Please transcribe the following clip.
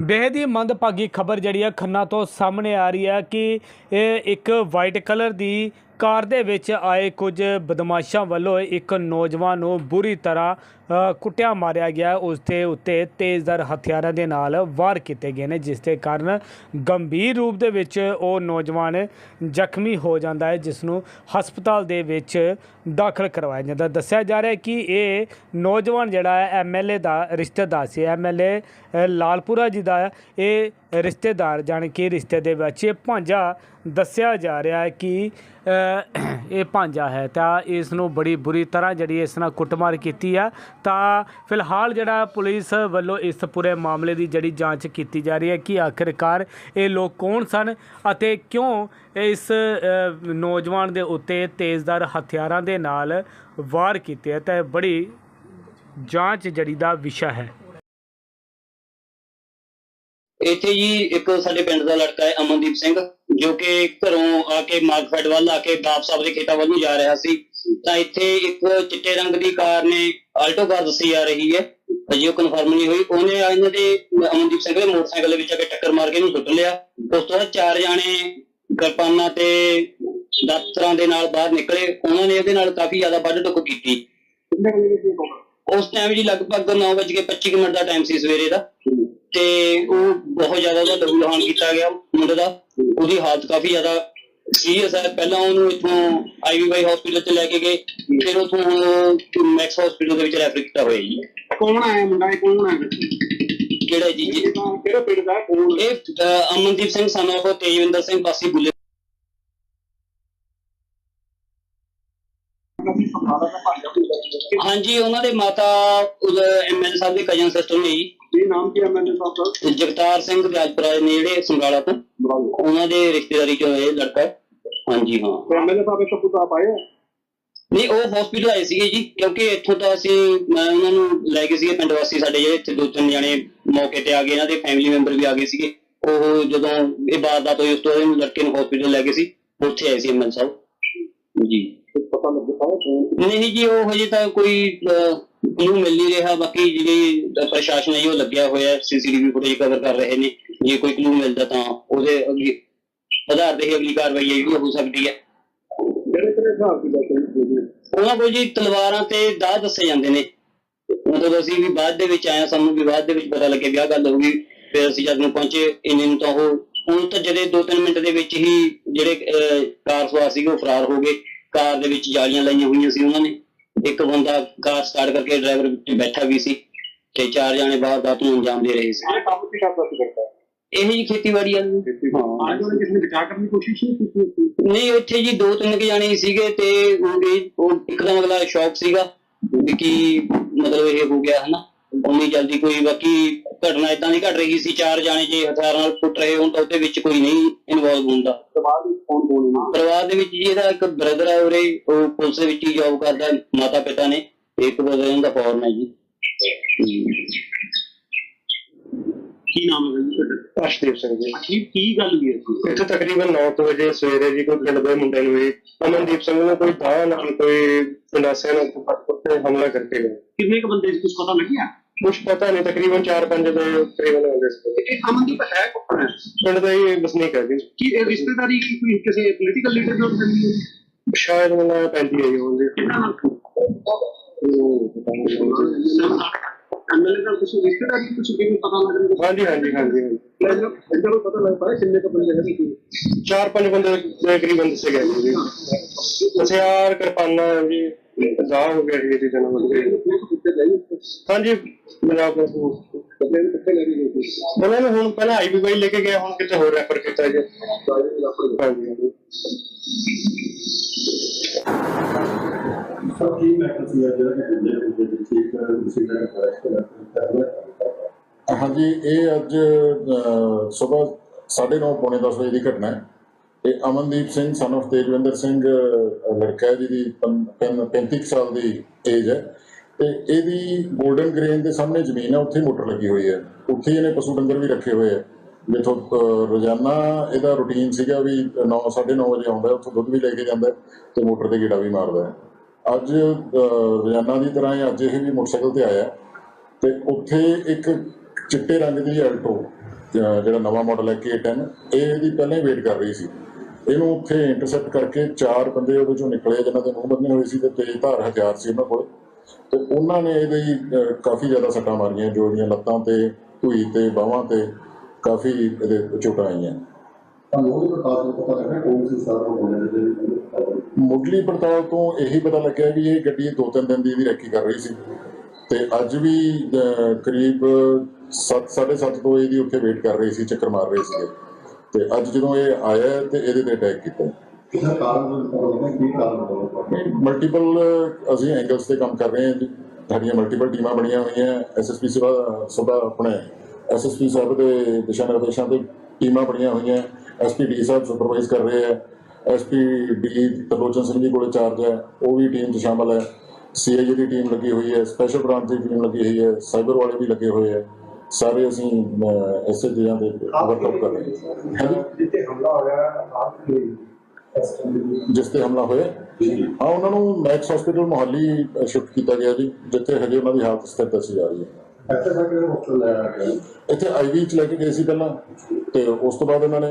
ਬੇਹਦ ਹੀ ਮੰਦਭਾਗੀ ਖਬਰ ਜਿਹੜੀ ਹੈ ਖੰਨਾ ਤੋਂ ਸਾਹਮਣੇ ਆ ਰਹੀ ਹੈ ਕਿ ਇਹ ਇੱਕ ਵਾਈਟ ਕਲਰ ਦੀ ਕਾਰ ਦੇ ਵਿੱਚ ਆਏ ਕੁਝ ਬਦਮਾਸ਼ਾਂ ਵੱਲੋਂ ਇੱਕ ਨੌਜਵਾਨ ਨੂੰ ਬੁਰੀ ਤਰ੍ਹਾਂ ਕੁੱਟਿਆ ਮਾਰਿਆ ਗਿਆ। ਉਸ ਦੇ ਉੱਤੇ ਤੇਜ਼ਧਾਰ ਹਥਿਆਰਾਂ ਦੇ ਨਾਲ ਵਾਰ ਕੀਤੇ ਗਏ ਨੇ, ਜਿਸ ਦੇ ਕਾਰਨ ਗੰਭੀਰ ਰੂਪ ਦੇ ਵਿੱਚ ਉਹ ਨੌਜਵਾਨ ਜ਼ਖਮੀ ਹੋ ਜਾਂਦਾ ਹੈ ਜਿਸ ਨੂੰ ਹਸਪਤਾਲ ਦੇ ਵਿੱਚ ਦਾਖਲ ਕਰਵਾਇਆ ਜਾਂਦਾ ਦੱਸਿਆ ਜਾ ਰਿਹਾ ਹੈ ਕਿ ਇਹ ਨੌਜਵਾਨ ਜਿਹੜਾ ਹੈ ਐਮਐਲਏ ਦਾ ਰਿਸ਼ਤੇਦਾਰ ਸੀ। ਐਮਐਲਏ ਲਾਲਪੁਰਾ ਜੀ ਦਾ ਇਹ ਰਿਸ਼ਤੇਦਾਰ, ਜਾਣੀ ਕਿ ਰਿਸ਼ਤੇ ਦੇ ਵਿੱਚ ਇਹ ਭਾਂਜਾ ਦੱਸਿਆ ਜਾ ਰਿਹਾ ਹੈ ਕਿ ਇਹ ਭਾਂਜਾ ਹੈ ਤਾਂ ਇਸ ਨੂੰ ਬੜੀ ਬੁਰੀ ਤਰ੍ਹਾਂ ਜਿਹੜੀ ਇਸ ਨਾਲ ਕੁੱਟਮਾਰ ਕੀਤੀ ਆ। ਤਾਂ ਫਿਲਹਾਲ ਜਿਹੜਾ ਪੁਲਿਸ ਵੱਲੋਂ ਇਸ ਪੂਰੇ ਮਾਮਲੇ ਦੀ ਜਿਹੜੀ ਜਾਂਚ ਕੀਤੀ ਜਾ ਰਹੀ ਹੈ ਕਿ ਆਖਿਰਕਾਰ ਇਹ ਲੋਕ ਕੌਣ ਸਨ ਅਤੇ ਕਿਉਂ ਇਸ ਨੌਜਵਾਨ ਦੇ ਉੱਤੇ ਤੇਜ਼ਧਾਰ ਹਥਿਆਰਾਂ ਦੇ ਨਾਲ ਵਾਰ ਕੀਤੇ ਆ ਤਾਂ ਇਹ ਬੜੀ ਜਾਂਚ ਜਿਹੜੀ ਦਾ ਵਿਸ਼ਾ ਹੈ। ਇੱਥੇ ਜੀ ਇੱਕ ਸਾਡੇ ਪਿੰਡ ਦਾ ਲੜਕਾ ਹੈ ਅਮਨਦੀਪ ਸਿੰਘ, ਜੋ ਕਿ ਘਰੋਂ ਆ ਕੇ ਮਾਰਕਫੈਟ ਵੱਲ ਆ ਕੇ ਬਾਪ ਸਾਹਿਬ ਦੇ ਖੇਤਾਂ ਵੱਲ ਨੂੰ ਜਾ ਰਿਹਾ ਸੀ। ਤਾਂ ਇੱਥੇ ਇੱਕ ਚਿੱਟੇ ਰੰਗ ਦੀ ਕਾਰ ਨੇ ਆਲਟੋ ਕਾਰ ਦੱਸੀ ਆ ਰਹੀ ਹੈ। ਅਜੇ ਕਨਫਰਮ ਨਹੀਂ ਹੋਈ। ਉਹਨੇ ਇਹਨਾਂ ਦੇ ਅਮਨਦੀਪ ਸਿੰਘ ਦੇ ਮੋਟਰਸਾਈਕਲ ਦੇ ਵਿੱਚ ਆ ਕੇ ਟੱਕਰ ਮਾਰ ਕੇ ਇਹਨੂੰ ਸੁੱਟ ਲਿਆ। ਉਸ ਤੋਂ ਬਾਅਦ ਚਾਰ ਜਾਣੇ ਕਿਰਪਾਨਾਂ ਤੇ ਦਾਤਰਾਂ ਦੇ ਨਾਲ ਬਾਹਰ ਨਿਕਲੇ। ਉਹਨਾਂ ਨੇ ਇਹਦੇ ਨਾਲ ਕਾਫੀ ਜ਼ਿਆਦਾ ਵੱਢ ਟੁੱਕ ਕੀਤੀ। ਉਸ ਟਾਈਮ ਜੀ ਲਗਭਗ 9:25 ਮਿੰਟ ਦਾ ਟਾਈਮ ਸੀ ਸਵੇਰੇ ਦਾ। ਤੇ ਉਹ ਬਹੁਤ ਜ਼ਿਆਦਾ ਉਹਦਾ ਲਹੂ ਲਹਾਨ ਕੀਤਾ ਗਿਆ ਮੁੰਡੇ ਦਾ। ਉਹਦੀ ਹਾਲਤ ਕਾਫੀ ਜ਼ਿਆਦਾ ਸੀਰੀਅਸ ਹੈ ਪਹਿਲਾਂ ਉਹਨੂੰ ਇੱਥੋਂ ਆਈਵੀਵਾਈ ਹਸਪੀਟਲ ਚ ਲੈ ਕੇ ਗਏ ਫਿਰ ਉੱਥੋਂ ਹੁਣ ਮੈਕਸ ਹਸਪੀਟਲ ਦੇ ਵਿੱਚ ਰੈਫਰ ਕੀਤਾ ਹੋਇਆ ਜੀ। ਕੌਣ ਆਇਆ ਮੁੰਡਾ ਇਹ? ਕੌਣ ਹੈ ਕਿਹੜਾ ਜੀ? ਜੀ ਕਿਹੜਾ ਪਿੰਡ ਦਾ? ਕੌਣ ਇਹ ਅਮਨਦੀਪ ਸਿੰਘ son of ਤੇਜਵਿੰਦਰ ਸਿੰਘ ਬਾਸੀ ਬੁੱਲੇ ਦਾ ਹਾਂਜੀ ਉਹਨਾਂ ਦੇ ਮਾਤਾ ਐਮਐਲ ਸਾਹਿਬ ਦੇ ਕਜ਼ਨ ਸਿਸਟਰ ਨੇ ਜੀ। ਇਹ ਨਾਮ ਕੀ ਮੈਨੇ ਸਾਹਿਬ ਤੇ ਜਗਤਾਰ ਸਿੰਘ ਰਾਜਪੁਰਾ ਨੇ ਜਿਹੜੇ ਸੰਗਾਲਾ ਤੋਂ। ਦਾ ਉਹਨਾਂ ਦੇ ਰਿਸ਼ਤੇਦਾਰੀ ਚ ਇਹ ਲੜਕਾ ਹੈ। ਹਾਂਜੀ ਹਾਂ। ਐਮਐਲਏ ਸਾਹਿਬ ਤੋਂ ਪੁੱਛਾ ਪਾਏ ਨਹੀਂ ਉਹ ਹਸਪੀਟਲ ਆਏ ਸੀਗੇ ਜੀ ਕਿਉਂਕਿ ਇੱਥੋਂ ਤਾਂ ਅਸੀਂ ਮੈਂ ਉਹਨਾਂ ਨੂੰ ਲੈ ਗਏ ਸੀਗੇ ਪਿੰਡ ਵਾਸੀ ਸਾਡੇ ਜਿਹੜੇ ਇੱਥੇ ਦੋ ਤਿੰਨ ਜਣੇ ਮੌਕੇ ਤੇ ਆ ਗਏ ਇਹਨਾਂ ਦੇ ਫੈਮਿਲੀ ਮੈਂਬਰ ਵੀ ਆ ਗਏ ਸੀਗੇ। ਉਹ ਜਦੋਂ ਇਹ ਵਾਰਦਾਤ ਹੋਈ ਉਸ ਤੋਂ ਬਾਅਦ ਇਹਨੂੰ ਲੜਕੇ ਨੂੰ ਹਸਪੀਟਲ ਲੈ ਗਏ ਸੀ ਉੱਥੇ ਆਏ ਸੀ ਐਮਐਲ ਸਾਹਿਬ। ਜੀ। ਪਤਾ ਲੱਗ ਪਾਇਆ ਕੌਣ ਨਹੀਂ ਜੀ ਉਹ ਹਜੇ ਤਾਂ ਕੋਈ ਕਲੂ ਮਿਲ ਨਹੀਂ ਰਿਹਾ ਬਾਕੀ ਜਿਹੜੀ ਪ੍ਰਸ਼ਾਸਨ ਹੈ ਉਹ ਲੱਗਿਆ ਹੋਇਆ ਸੀਸੀਟੀਵੀ ਫੁਟੇਜ ਕਵਰ ਕਰ ਰਹੇ ਨੇ। ਜੇ ਕੋਈ ਕਲੂ ਮਿਲਦਾ ਤਾਂ ਉਹਦੇ ਅੱਗੇ ਆਧਾਰ ਤੇ ਹੀ ਅਗਲੀ ਕਾਰਵਾਈ ਹੈ ਜਿਹੜੀ ਉਹ ਹੋ ਸਕਦੀ ਹੈ। ਕਿਹੜੇ ਕਿਹੜੇ ਹਿਸਾਬ ਦੀ ਗੱਲ ਹੈ? ਉਹਨਾਂ ਕੋਲ ਜੀ ਤਲਵਾਰਾਂ ਤੇ ਦਾਅ ਦੱਸੇ ਜਾਂਦੇ ਨੇ। ਮਤਲਬ ਅਸੀਂ ਵੀ ਬਾਅਦ ਦੇ ਵਿੱਚ ਆਇਆ ਸਾਨੂੰ ਵੀ ਬਾਅਦ ਦੇ ਵਿੱਚ ਪਤਾ ਲੱਗਿਆ ਵੀ ਆਹ ਗੱਲ ਹੋ ਗਈ। ਫਿਰ ਅਸੀਂ ਜਦ ਨੂੰ ਪਹੁੰਚੇ ਇੰਨੇ ਨੂੰ ਤਾਂ ਉਹ ਹੁਣ ਤਾਂ ਜਦੇ 2-3 ਮਿੰਟ ਦੇ ਵਿੱਚ ਹੀ ਜਿਹੜੇ ਅਹ, ਕਾਰ ਸਵਾਰ ਸੀਗੇ ਉਹ ਫਰਾਰ ਹੋ ਗਏ। ਕਾਰ ਦੇ ਵਿੱਚ ਜਾਲੀਆਂ ਲਾਈਆਂ ਹੋਈਆਂ ਸੀ ਉਹਨਾਂ ਨੇ। ਇੱਕ ਬੰਦਾ ਕਾਰ ਸਟਾਰਟ ਕਰਕੇ ਡਰਾਈਵਰ ਵਿੱਚ ਬੈਠਾ ਵੀ ਸੀ ਤੇ ਚਾਰ ਜਾਣੇ ਬਾਹਰ ਦਾਤ ਨੂੰ ਅੰਜਾਮ ਦੇ ਰਹੇ ਸੀ। ਇਹ ਕੰਮ ਕੀ ਕਰਦਾ ਸੀ ਕਰਦਾ ਇਹ ਜੀ ਖੇਤੀਬਾੜੀ ਵਾਲੀ। ਹਾਂ। ਅੱਜ ਉਹਨੇ ਕਿਸੇ ਨੇ ਬਚਾ ਕਰਨ ਦੀ ਕੋਸ਼ਿਸ਼ ਨਹੀਂ ਕੀਤੀ ਨਹੀਂ ਇੱਥੇ ਜੀ ਦੋ ਤਿੰਨ ਕੁ ਜਾਣੇ ਸੀਗੇ ਤੇ ਉਹ ਵੀ- ਉਹ ਇੱਕਦਮ ਅਗਲਾ ਸ਼ੌਕ ਸੀਗਾ ਵੀ ਕੀ ਮਤਲਬ ਇਹ ਹੋ ਗਿਆ ਹਨਾ? ਉਨੀ ਜਲਦੀ ਕੋਈ ਬਾਕੀ ਘਟਨਾ ਇਦਾਂ ਦੀ ਘਟ ਰਹੀ ਸੀ ਚਾਰ ਜਾਣੇ ਜੇ ਹਥਿਆਰਾਂ ਨਾਲ ਕੁੱਟ ਰਹੇ ਹੋਣ ਤਾਂ ਉਹਦੇ ਵਿੱਚ ਕੋਈ ਨਹੀਂ ਇਨਵੋਲਵ ਹੁੰਦਾ ਸਵਾਲ ਵਿੱਚ ਕੌਣ ਬੋਲਣਾ ਪਰਿਵਾਰ ਦੇ ਵਿੱਚ ਜੀ ਇਹਦਾ ਇੱਕ ਬ੍ਰਦਰ ਹੈ ਉਰੇ ਉਹ ਪੁਲਿਸ ਦੇ ਵਿੱਚ ਹੀ ਜੌਬ ਕਰਦਾ ਮਾਤਾ ਪਿਤਾ ਨੇ ਤੇ ਇੱਕ ਬ੍ਰਦਰ ਇਹਦਾ ਫੌਰਨ ਹੈ ਜੀ। ਕੀ ਨਾਮ ਹੈ ਜੀ ਤੁਹਾਡਾ? ਅਰਸ਼ਦੀਪ ਸਿੰਘ ਜੀ। ਕੀ ਕੀ ਗੱਲ ਹੋਈ ਹੈ ਇੱਥੇ ਤਕਰੀਬਨ 9 ਵਜੇ ਸਵੇਰੇ ਜੀ ਕੋਈ ਪਿੰਡ ਦੇ ਮੁੰਡੇ ਨੂੰ ਵੀ ਅਮਨਦੀਪ ਸਿੰਘ ਨੂੰ ਕੋਈ ਦਾਹ ਨਾਲ ਕੋਈ ਪਿੰਡਾਸਿਆਂ ਨੇ ਉੱਤੇ ਹਮਲਾ ਕਰਕੇ ਗਏ ਕਿੰਨੇ ਕ ਬੰਦੇ ਕੁਝ ਪਤਾ ਲੱਗਿਆ? ਕੁਝ ਪਤਾ ਨਹੀਂ ਤਕਰੀਬਨ 4-5 ਦੇ ਕਰੀਬਨ ਹੁੰਦੇ ਸੀ। ਇਹ ਅਮਨਦੀਪ ਹੈ ਕੌਣ ਹੈ? ਪਿੰਡ ਦਾ ਹੀ ਵਸਨੀਕ ਹੈ ਜੀ। ਕੀ ਇਹ ਰਿਸ਼ਤੇਦਾਰੀ ਕੀ ਕੋਈ ਕਿਸੇ ਪੋਲੀਟੀਕਲ ਲੀਡਰ ਨਾਲ ਹੁੰਦੀ ਹੈ? ਸ਼ਾਇਦ ਮੈਨੂੰ ਪੈਂਦੀ ਹੈ ਜੀ ਹੁੰਦੀ ਕਿਹਨਾਂ ਨਾਲ? ਐਮਐਲਏ ਨਾਲ ਕੁਝ ਰਿਸ਼ਤੇਦਾਰੀ ਕੁਝ ਵੀ ਪਤਾ ਲੱਗ ਰਿਹਾ ਹਾਂਜੀ ਹਾਂਜੀ ਹਾਂਜੀ ਹਾਂਜੀ। ਇਹਨਾਂ ਨੂੰ ਪਤਾ ਲੱਗ ਪਾਇਆ ਕਿੰਨੇ ਕ ਬੰਦੇ ਹੈਗੇ ਸੀ? ਚਾਰ ਪੰਜ ਬੰਦੇ ਦੇ ਕਰੀਬਨ ਦੱਸੇ ਗਏ ਜੀ। ਹਥਿਆਰ ਕਿਰਪਾਨਾਂ ਜੀ ਜ਼ਾਹ ਹੋ ਗਿਆ ਜੀ ਇਹਦੀ ਜਨਮ ਇਹ ਕਿੱਥੇ ਗਏ ਹਾਂਜੀ ਪੰਜਾਬ ਦਾ ਕੱਪੜੇ ਨੂੰ ਕਿੱਥੇ ਲੈ ਗਏ ਸੀ? ਉਹਨਾਂ ਨੂੰ ਹੁਣ ਪਹਿਲਾਂ ਆਈਬੀਵਾਈ ਲੈ ਕੇ ਗਿਆ ਹੁਣ ਕਿਤੇ ਹੋਰ ਰੈਫਰ ਕੀਤਾ ਜੀ। ਹਾਂਜੀ ਹਾਂਜੀ। ਹਾਂਜੀ, ਇਹ ਅੱਜ ਸਵੇਰ 9:30 ਪੌਣੇ 10 ਵਜੇ ਦੀ ਘਟਨਾ ਹੈ। ਇਹ ਅਮਨਦੀਪ ਸਿੰਘ, son of ਤੇਜਵਿੰਦਰ ਸਿੰਘ ਲੜਕਾ ਜਿਹਦੀ 35 ਸਾਲ ਦੀ ਏਜ ਹੈ। ਤੇ ਇਹਦੀ 골ਡਨ ਗ੍ਰੇਨ ਦੇ ਸਾਹਮਣੇ ਜ਼ਮੀਨ ਹੈ, ਉੱਥੇ ਮੋਟਰ ਲੱਗੀ ਹੋਈ ਹੈ। ਉੱਥੇ ਇਹਨੇ ਪਸ਼ੂ ਡੰਗਰ ਵੀ ਰੱਖੇ ਹੋਏ ਹੈ। ਜਿੱਥੋਂ ਰੋਜ਼ਾਨਾ ਇਹਦਾ ਰੁਟੀਨ ਸੀਗਾ ਵੀ 9 9:30 ਵਜੇ ਆਉਂਦਾ ਉੱਥੋਂ ਦੁੱਧ ਵੀ ਲੈ ਕੇ ਜਾਂਦਾ ਤੇ ਮੋਟਰ ਤੇ ਗੇੜਾ ਵੀ ਮਾਰਦਾ ਹੈ। ਅੱਜ ਅਹ, ਰੋਜ਼ਾਨਾ ਦੀ ਤਰ੍ਹਾਂ ਹੀ ਅੱਜ ਇਹ ਵੀ ਮੋਟਰਸਾਈਕਲ ਤੇ ਆਇਆ। ਤੇ ਉੱਥੇ ਇੱਕ ਚਿੱਟੇ ਰੰਗ ਦੀ ਐਲਟੋ ਜਿਹੜਾ ਨਵਾਂ ਮਾਡਲ ਹੈ K10 ਇਹ ਇਹਦੀ ਪਹਿਲਾਂ ਹੀ ਵੇਟ ਕਰ ਰਹੀ ਸੀ। ਇਹਨੂੰ ਉੱਥੇ ਇੰਟਰਸੈਪਟ ਕਰਕੇ ਚਾਰ ਬੰਦੇ ਉਹਦੇ ਚੋਂ ਨਿਕਲੇ ਜਿਨ੍ਹਾਂ ਦੇ ਮੂੰਹ ਬੰਨੇ ਹੋਏ ਸੀ ਤੇ ਤੇਜ਼ ਧਾਰ ਹਥਿਆਰ ਸੀ ਉਹਨਾਂ ਕੋਲ। ਤੇ ਉਹਨਾਂ ਨੇ ਇਹਦੇ ਕਾਫੀ ਜ਼ਿਆਦਾ ਸੱਟਾਂ ਮਾਰੀਆਂ ਜੋ ਇਹਦੀਆਂ ਲੱਤਾਂ ਤੇ ਧੂਈ ਤੇ ਬਾਹਾਂ ਤੇ ਕਾਫੀ ਇਹਦੇ ਚੋਟਾਂ ਆਈਆਂ। ਤੁਹਾਨੂੰ ਉਹਦੇ ਪ੍ਰਕਾਰ ਨੂੰ ਪਤਾ ਲੱਗਾ ਕੌਣ ਸੀ ਸਾਰਾ ਬੋਲਣ ਦੇ ਮੁੱਢਲੀ ਪੜਤਾਲ ਤੋਂ ਇਹੀ ਪਤਾ ਲੱਗਿਆ ਵੀ ਇਹ ਗੱਡੀ ਦੋ ਤਿੰਨ ਦਿਨ ਦੀ ਇਹਦੀ ਰੈਕੀ ਕਰ ਰਹੀ ਸੀ। ਤੇ ਅੱਜ ਵੀ ਕਰੀਬ 7:30 ਤੋਂ ਇਹਦੀ ਉੱਥੇ ਵੇਟ ਕਰ ਰਹੀ ਸੀ ਚੱਕਰ ਮਾਰ ਰਹੇ ਸੀਗੇ। ਤੇ ਅੱਜ ਜਦੋਂ ਇਹ ਆਇਆ ਤੇ ਇਹਦੇ ਤੇ ਅਟੈਕ ਕੀਤਾ ਕਿਹਦਾ ਕਾਰਨ ਕੀ ਕਾਰਨ ਮਲਟੀਪਲ ਅਸੀਂ ਐਂਗਲਸ ਤੇ ਕੰਮ ਕਰ ਰਹੇ ਹਾਂ ਜੀ। ਸਾਡੀਆਂ ਮਲਟੀਪਲ ਟੀਮਾਂ ਬਣੀਆਂ ਹੋਈਆਂ ਐਸਐਸਪੀ ਸਭਾ ਸਭਾ ਆਪਣੇ ਐਸਐਸਪੀ ਸਾਹਿਬ ਦੇ ਦਿਸ਼ਾ ਨਿਰਦੇਸ਼ਾਂ ਤੇ ਟੀਮਾਂ ਬਣੀਆਂ ਹੋਈਆਂ ਐਸਪੀ ਡੀ ਸਾਹਿਬ ਸੁਪਰਵਾਈਜ਼ ਕਰ ਰਹੇ ਆ ਐਸਪੀ ਡੀ ਤਰਲੋਚਨ ਸਿੰਘ ਜੀ ਕੋਲੇ ਚਾਰਜ ਹੈ। ਉਹ ਵੀ ਟੀਮ 'ਚ ਸ਼ਾਮਲ ਹੈ। ਸੀਆਈਏ ਦੀ ਟੀਮ ਲੱਗੀ ਹੋਈ ਹੈ। ਸਪੈਸ਼ਲ ਬ੍ਰਾਂਚ ਦੀ ਟੀਮ ਲੱਗੀ ਹੋਈ ਹੈ। ਸਾਈਬਰ ਵਾਲੇ ਵੀ ਲੱਗੇ ਹੋਏ ਆ ਸਾਰੇ ਅਸੀਂ ਇਸੇ ਚੀਜ਼ਾਂ ਤੇ ਵਰਕਆਊਟ ਕਰ ਰਹੇ ਹਾਂ। ਜਿੱਤੇ ਹਮਲਾ ਹੋਇਆ ਆਪ ਕੀ ਜਿਸ ਤੇ ਹਮਲਾ ਹੋਇਆ। ਹਾਂ ਉਹਨਾਂ ਨੂੰ ਮੈਕਸ ਹਸਪੀਟਲ ਮੁਹਾਲੀ ਸ਼ਿਫਟ ਕੀਤਾ ਗਿਆ ਜੀ ਜਿੱਥੇ ਹਜੇ ਉਹਨਾਂ ਦੀ ਹਾਲਤ ਸਥਿਰ ਦੱਸੀ ਜਾ ਰਹੀ ਹੈ। ਐਸੇ ਸਾਡੇ ਹਸਪਤਾਲ ਲੈ ਆ ਗਿਆ ਇੱਥੇ ਆਈਵੀ ਚ ਲੈ ਕੇ ਗਏ ਸੀ ਪਹਿਲਾਂ ਤੇ ਉਸ ਤੋਂ ਬਾਅਦ ਇਹਨਾਂ ਨੇ